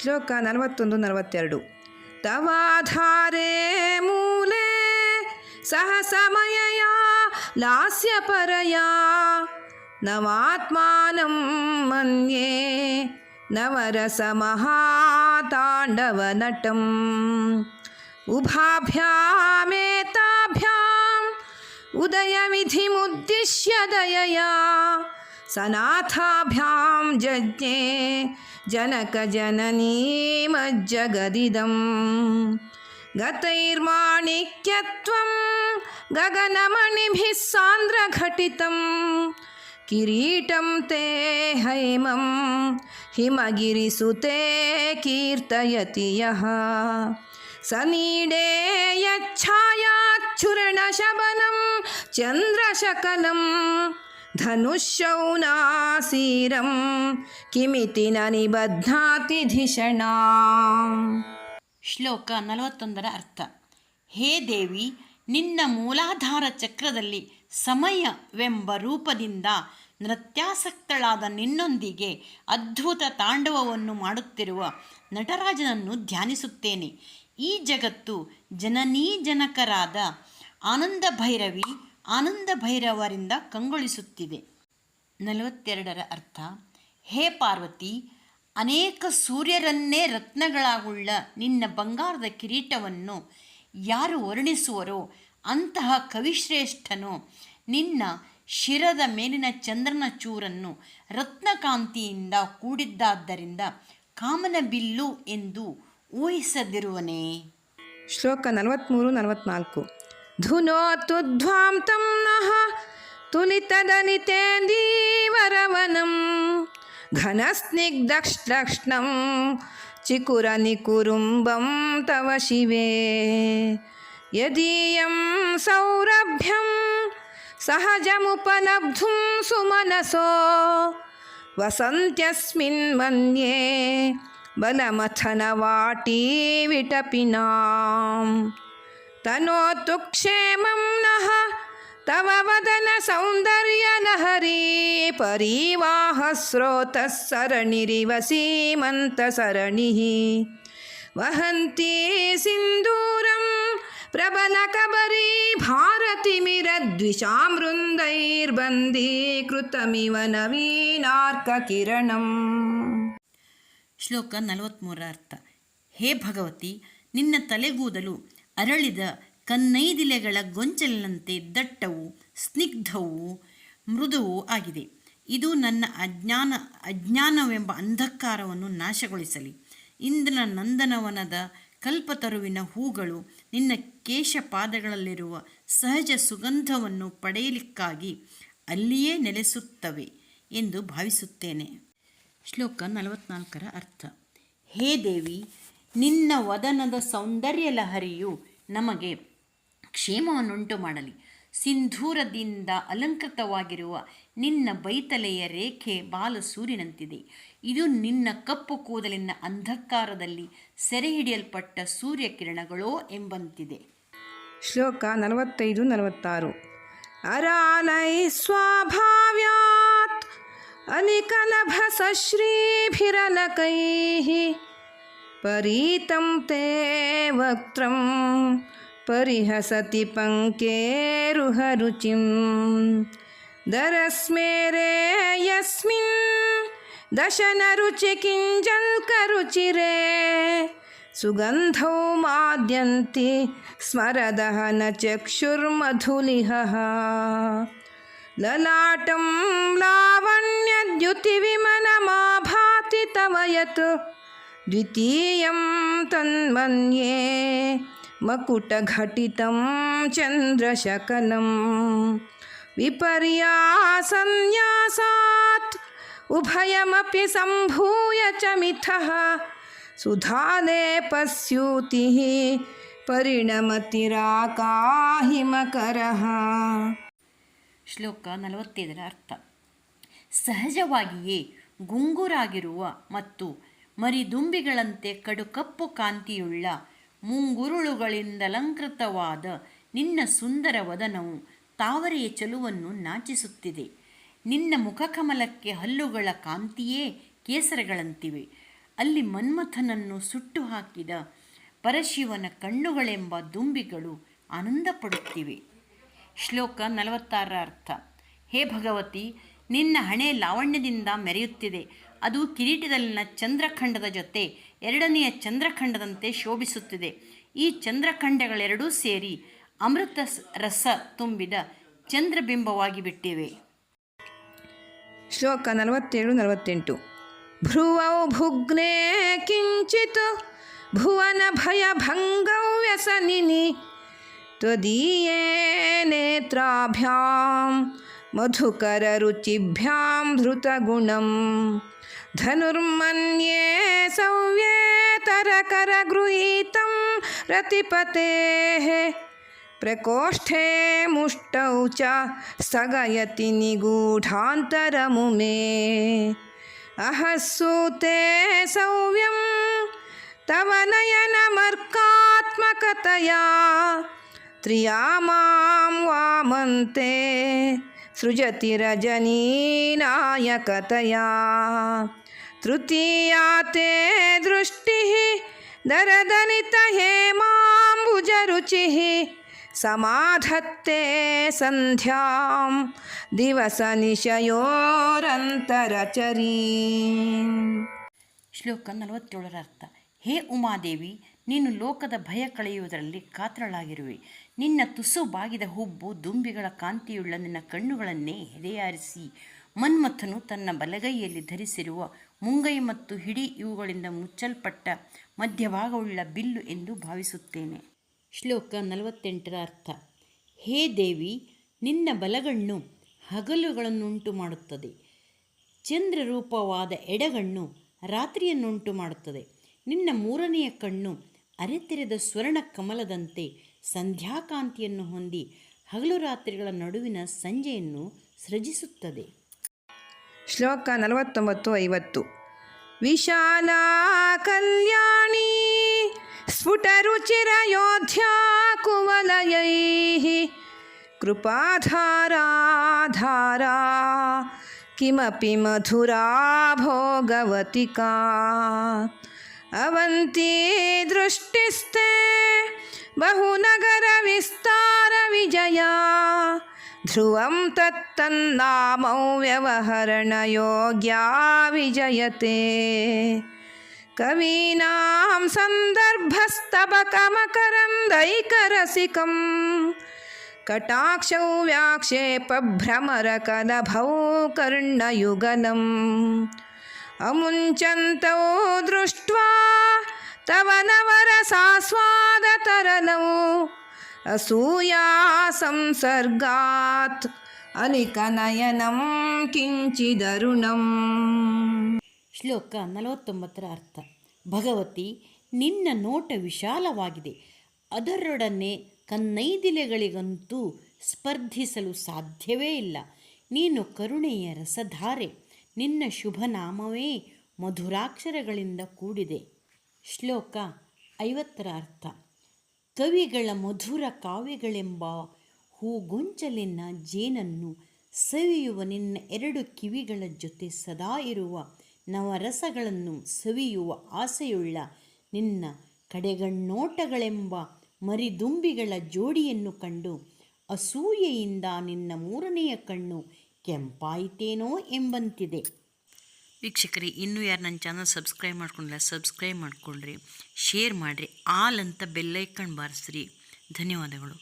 ಶ್ಲೋಕ ನಲವತ್ತೊಂದು ನಲವತ್ತೆರಡು ತವಾಧಾರೆ ಮೂಲೆ ಸಹ ಸಮಯ ಲಾಸ್ಯಪರಯ ನವಾತ್ಮಾನಂ ಮನ್ಯೇ नवरसमहाताण्डवनटम् उभाभ्यामेताभ्याम् उदयविधिमुद्दिश्य दयया सनाथाभ्यां जज्ञे जनकजननीमज्जगदिदं गतैर्माणिक्यत्वं गगनमणिभिः सान्द्रघटितं। किरीटं ते हैमं हिमगिरिसुते कीर्तयति यः। सनीडे यच्छायाच्छूर्णशबनं चन्द्रशकलं धनुःशौनासीरं किमिति न निबध्नाति धिषणा ಶ್ಲೋಕ ನಲವತ್ತೊಂದರ ಅರ್ಥ ಹೇ ದೇವಿ ನಿನ್ನ ಮೂಲಾಧಾರ ಚಕ್ರದಲ್ಲಿ ಸಮಯವೆಂಬ ರೂಪದಿಂದ ನೃತ್ಯಾಸಕ್ತಳಾದ ನಿನ್ನೊಂದಿಗೆ ಅದ್ಭುತ ತಾಂಡವವನ್ನು ಮಾಡುತ್ತಿರುವ ನಟರಾಜನನ್ನು ಧ್ಯಾನಿಸುತ್ತೇನೆ ಈ ಜಗತ್ತು ಜನನೀ ಜನಕರಾದ ಆನಂದ ಭೈರವಿ ಆನಂದ ಭೈರವರಿಂದ ಕಂಗೊಳಿಸುತ್ತಿದೆ ನಲವತ್ತೆರಡರ ಅರ್ಥ, ಹೇ ಪಾರ್ವತಿ, ಅನೇಕ ಸೂರ್ಯರನ್ನೇ ರತ್ನಗಳಾಗುಳ್ಳ ನಿನ್ನ ಬಂಗಾರದ ಕಿರೀಟವನ್ನು ಯಾರು ವರ್ಣಿಸುವರೋ ಅಂತಹ ಕವಿಶ್ರೇಷ್ಠನು ನಿನ್ನ ಶಿರದ ಮೇಲಿನ ಚಂದ್ರನ ಚೂರನ್ನು ರತ್ನಕಾಂತಿಯಿಂದ ಕೂಡಿದ್ದಾದ್ದರಿಂದ ಕಾಮನ ಬಿಲ್ಲು ಎಂದು ಊಹಿಸದಿರುವನೇ. ಶ್ಲೋಕ ನಲವತ್ತ್ಮೂರು ನಲವತ್ನಾಲ್ಕು. धुनोत्तुध्वां तं नः तुलितदनितेन्दीवरवनं घनस्निग्धक्ष्लक्ष्णं चिकुरनिकुरुम्बं तव शिवे। यदीयं सौरभ्यं सहजमुपलब्धुं सुमनसो, वसन्त्यस्मिन् मन्ये बलमथनवाटी विटपिनाम् ತನೋತು ಕ್ಷೇಮಂ ನಃ ತವ ವದನ ಸೌಂದರ್ಯಲಹರಿ ಪರಿವಾಹ ಸ್ರೋತಃ ಸರಣಿರಿವ ಸೀಮಂತ ಸರಣಿಃ ವಹಂತಿ ಸಿಂಧೂರಂ ಪ್ರಬಲ ಕಬರಿ ಭಾರತಿಮಿರದ್ವಿಷಾಂ ವೃಂದೈರ್ಬಂಧೀಕೃತಮಿವ ನವೀನಾರ್ಕಕಿರಣಂ ಶ್ಲೋಕ ನಲವತ್ತ್ಮೂರರ ಅರ್ಥ ಹೇ ಭಗವತಿ ನಿನ್ನ ತಲೆಗೂದಲು ಅರಳಿದ ಕನ್ನೈದಿಲೆಗಳ ಗೊಂಚಲಿನಂತೆ ದಟ್ಟವು ಸ್ನಿಗ್ಧವೂ ಮೃದುವೂ ಆಗಿದೆ. ಇದು ನನ್ನ ಅಜ್ಞಾನ, ಅಜ್ಞಾನವೆಂಬ ಅಂಧಕಾರವನ್ನು ನಾಶಗೊಳಿಸಲಿ. ಇಂದ್ರನ ನಂದನವನದ ಕಲ್ಪತರುವಿನ ಹೂಗಳು ನಿನ್ನ ಕೇಶಪಾದಗಳಲ್ಲಿರುವ ಸಹಜ ಸುಗಂಧವನ್ನು ಪಡೆಯಲಿಕ್ಕಾಗಿ ಅಲ್ಲಿಯೇ ನೆಲೆಸುತ್ತವೆ ಎಂದು ಭಾವಿಸುತ್ತೇನೆ. ಶ್ಲೋಕ ನಲವತ್ನಾಲ್ಕರ ಅರ್ಥ. ಹೇ ದೇವಿ, ನಿನ್ನ ವದನದ ಸೌಂದರ್ಯ ಲಹರಿಯು ನಮಗೆ ಕ್ಷೇಮವನ್ನುಂಟು ಮಾಡಲಿ. ಸಿಂಧೂರದಿಂದ ಅಲಂಕೃತವಾಗಿರುವ ನಿನ್ನ ಬೈತಲೆಯ ರೇಖೆ ಬಾಲಸೂರಿನಂತಿದೆ. ಇದು ನಿನ್ನ ಕಪ್ಪು ಕೂದಲಿನ ಅಂಧಕಾರದಲ್ಲಿ ಸೆರೆ ಹಿಡಿಯಲ್ಪಟ್ಟ ಸೂರ್ಯಕಿರಣಗಳೋ ಎಂಬಂತಿದೆ. ಶ್ಲೋಕ ನಲವತ್ತೈದು, ನಲವತ್ತಾರು. ಅರಾಲೈ ಸ್ವಾಭಾವ್ಯಾತ್ ಅನಿಕಲಭಸಶ್ರೀಭಿರಲಕೈः परीतं ते वक्त्रं परिहसति पङ्केरुहरुचिं। दरस्मेरे यस्मिन् दशनरुचिकिञ्जल्करुचिरे सुगन्धौ माद्यन्ति स्मरदः न चक्षुर्मधुलिहः। ललाटं लावण्यद्युतिविमनमाभाति तव यत् ದ್ವಿತೀಯಂ ತನ್ಮನ್ಯೇ ಮಕುಟಘಟಿತಂ ಚಂದ್ರಶಕಲಂ. ವಿಪರ್ಯಾಸನ್ಯಾಸಾತ್ ಉಭಯಮಪಿ ಸಂಭೂಯ ಚ मिथः ಸುಧಾಲೇಪಸ್ಯೂತಿः ಪರಿಣಮತಿರಾಕಾಹಿಮಕರಃ. ಶ್ಲೋಕ ನಲವತ್ತೈದರ ಅರ್ಥ. ಸಹಜವಾಗಿಯೇ ಗುಂಗುರಾಗಿರುವ ಮತ್ತು ಮರಿದುಂಬಿಗಳಂತೆ ಕಡುಕಪ್ಪು ಕಾಂತಿಯುಳ್ಳ ಮುಂಗುರುಳುಗಳಿಂದಲಂಕೃತವಾದ ನಿನ್ನ ಸುಂದರ ವದನವು ತಾವರೆಯ ಚಲುವನ್ನು ನಾಚಿಸುತ್ತಿದೆ. ನಿನ್ನ ಮುಖಕಮಲಕ್ಕೆ ಹಲ್ಲುಗಳ ಕಾಂತಿಯೇ ಕೇಸರಗಳಂತಿವೆ. ಅಲ್ಲಿ ಮನ್ಮಥನನ್ನು ಸುಟ್ಟು ಹಾಕಿದ ಪರಶಿವನ ಕಣ್ಣುಗಳೆಂಬ ದುಂಬಿಗಳು ಆನಂದ ಪಡುತ್ತಿವೆ ಶ್ಲೋಕ ನಲವತ್ತಾರರ ಅರ್ಥ. ಹೇ ಭಗವತಿ, ನಿನ್ನ ಹಣೆ ಲಾವಣ್ಯದಿಂದ ಮೆರೆಯುತ್ತಿದೆ. ಅದು ಕಿರೀಟದಲ್ಲಿನ ಚಂದ್ರಖಂಡದ ಜೊತೆ ಎರಡನೆಯ ಚಂದ್ರಖಂಡದಂತೆ ಶೋಭಿಸುತ್ತಿದೆ. ಈ ಚಂದ್ರಖಂಡಗಳೆರಡೂ ಸೇರಿ ಅಮೃತ ರಸ ತುಂಬಿದ ಚಂದ್ರಬಿಂಬವಾಗಿ ಬಿಟ್ಟಿವೆ. ಶ್ಲೋಕ ನಲವತ್ತೇಳು, ನಲವತ್ತೆಂಟು. ಭ್ರುವೌ ಭುಗ್ನೆ ಕಿಂಚಿತ್ ಭುವನ ಭಯ ಭಂಗವ್ಯಸನಿನಿ ತ್ವದೀಯೇ ನೇತ್ರಾಭ್ಯಾಂ मधुकररुचिभ्यां धृतगुणं। धनुर्मन्ये सव्येतरकरगृहीतं रतिपतेः। प्रकोष्ठे मुष्टौ च स्थगयति निगूढान्तरमुमे। अहसूते सूते तव नयनमर्कात्मकतया। त्रिया माँ वामन्ते सृजति रजनीनायकतया तृतीया ते दृष्टिः दरदनितहेमाम्बुजरुचिः समाधत्ते सन्ध्यां दिवसनिशयोरन्तरचरीम् ಶ್ಲೋಕ ನಲವತ್ತೇಳರ ಅರ್ಥ ಹೇ ಉಮಾದೇವಿ ನೀನು ಲೋಕದ ಭಯ ಕಳೆಯುವುದರಲ್ಲಿ ಕಾತರಳಾಗಿರುವೆ. ನಿನ್ನ ತುಸು ಬಾಗಿದ ಹುಬ್ಬು ದುಂಬಿಗಳ ಕಾಂತಿಯುಳ್ಳ ನಿನ್ನ ಕಣ್ಣುಗಳನ್ನೇ ಹೆದೆಯಾರಿಸಿ. ಮನ್ಮಥನು ತನ್ನ ಬಲಗೈಯಲ್ಲಿ ಧರಿಸಿರುವ ಮುಂಗೈ ಮತ್ತು ಹಿಡಿ ಇವುಗಳಿಂದ ಮುಚ್ಚಲ್ಪಟ್ಟ ಮಧ್ಯಭಾಗವುಳ್ಳ ಬಿಲ್ಲು ಎಂದು ಭಾವಿಸುತ್ತೇನೆ. ಶ್ಲೋಕ ನಲವತ್ತೆಂಟರ ಅರ್ಥ. ಹೇ ದೇವಿ, ನಿನ್ನ ಬಲಗಣ್ಣು ಹಗಲುಗಳನ್ನುಂಟು ಮಾಡುತ್ತದೆ. ಚಂದ್ರರೂಪವಾದ ಎಡಗಣ್ಣು ರಾತ್ರಿಯನ್ನುಂಟು ಮಾಡುತ್ತದೆ. ನಿನ್ನ ಮೂರನೆಯ ಕಣ್ಣು ಅರೆತೆರೆದ ಸ್ವರ್ಣ ಕಮಲದಂತೆ ಸಂಧ್ಯಾಕಾಂತಿಯನ್ನು ಹೊಂದಿ ಹಗಲು ರಾತ್ರಿಗಳ ನಡುವಿನ ಸಂಜೆಯನ್ನು ಸೃಜಿಸುತ್ತದೆ ಶ್ಲೋಕ ನಲವತ್ತೊಂಬತ್ತು ಐವತ್ತು ವಿಶಾಲಾ ಕಲ್ಯಾಣಿ ಸ್ಫುಟರುಚಿರಯೋಧ್ಯ ಕುವಲಯೈः ಕೃಪಾಧಾರಾ ಧಾರಾ किमपि मधुरा भोगवतिका अवन्ती दृष्टिस्ते बहुनगरविस्तारविजया ध्रुवं तत्तन्नामौ व्यवहरणयोग्या विजयते। कवीनां सन्दर्भस्तबकमकरन्दैकरसिकम् कटाक्षौ व्याक्षेपभ्रमरकलभौ कर्णयुगलम् ಅಮುಂಚಂತೋ ದೃಷ್ಟ ತವನವರ ಸಾಸ್ವಾದತರನವು ಅಸೂಯಾ ಸಂಸರ್ಗಾತ್ ಅಲಿಕನಯನಂ ಕಿಂಚಿದರುಣಂ. ಶ್ಲೋಕ ನಲವತ್ತೊಂಬತ್ತರ ಅರ್ಥ. ಭಗವತಿ, ನಿನ್ನ ನೋಟ ವಿಶಾಲವಾಗಿದೆ. ಅದರೊಡನೆ ಕನ್ನೈದಿಲೆಗಳಿಗಂತೂ ಸ್ಪರ್ಧಿಸಲು ಸಾಧ್ಯವೇ ಇಲ್ಲ. ನೀನು ಕರುಣೆಯ ರಸಧಾರೆ. ನಿನ್ನ ಶುಭನಾಮವೇ ಮಧುರಾಕ್ಷರಗಳಿಂದ ಕೂಡಿದೆ. ಶ್ಲೋಕ ಐವತ್ತರ ಅರ್ಥ. ಕವಿಗಳ ಮಧುರ ಕಾವ್ಯಗಳೆಂಬ ಹೂಗೊಂಚಲಿನ ಜೇನನ್ನು ಸವಿಯುವ ನಿನ್ನ ಎರಡು ಕಿವಿಗಳ ಜೊತೆ ಸದಾ ಇರುವ ನವರಸಗಳನ್ನು ಸವಿಯುವ ಆಸೆಯುಳ್ಳ ನಿನ್ನ ಕಡೆಗಣ್ಣೋಟಗಳೆಂಬ ಮರಿದುಂಬಿಗಳ ಜೋಡಿಯನ್ನು ಕಂಡು ಅಸೂಯೆಯಿಂದ ನಿನ್ನ ಮೂರನೆಯ ಕಣ್ಣು ಕೆಂಪಾಯಿತೇನೋ ಎಂಬಂತಿದೆ. ವೀಕ್ಷಕರಿ, ಇನ್ನೂ ಯಾರು ನನ್ನ ಚಾನಲ್ ಸಬ್ಸ್ಕ್ರೈಬ್ ಮಾಡ್ಕೊಂಡಿಲ್ಲ ಸಬ್ಸ್ಕ್ರೈಬ್ ಮಾಡಿಕೊಂಡ್ರಿ ಶೇರ್ ಮಾಡಿರಿ, ಆಲ್ ಅಂತ ಬೆಲ್ಲೈಕಣ್ ಬಾರಿಸ್ರಿ. ಧನ್ಯವಾದಗಳು.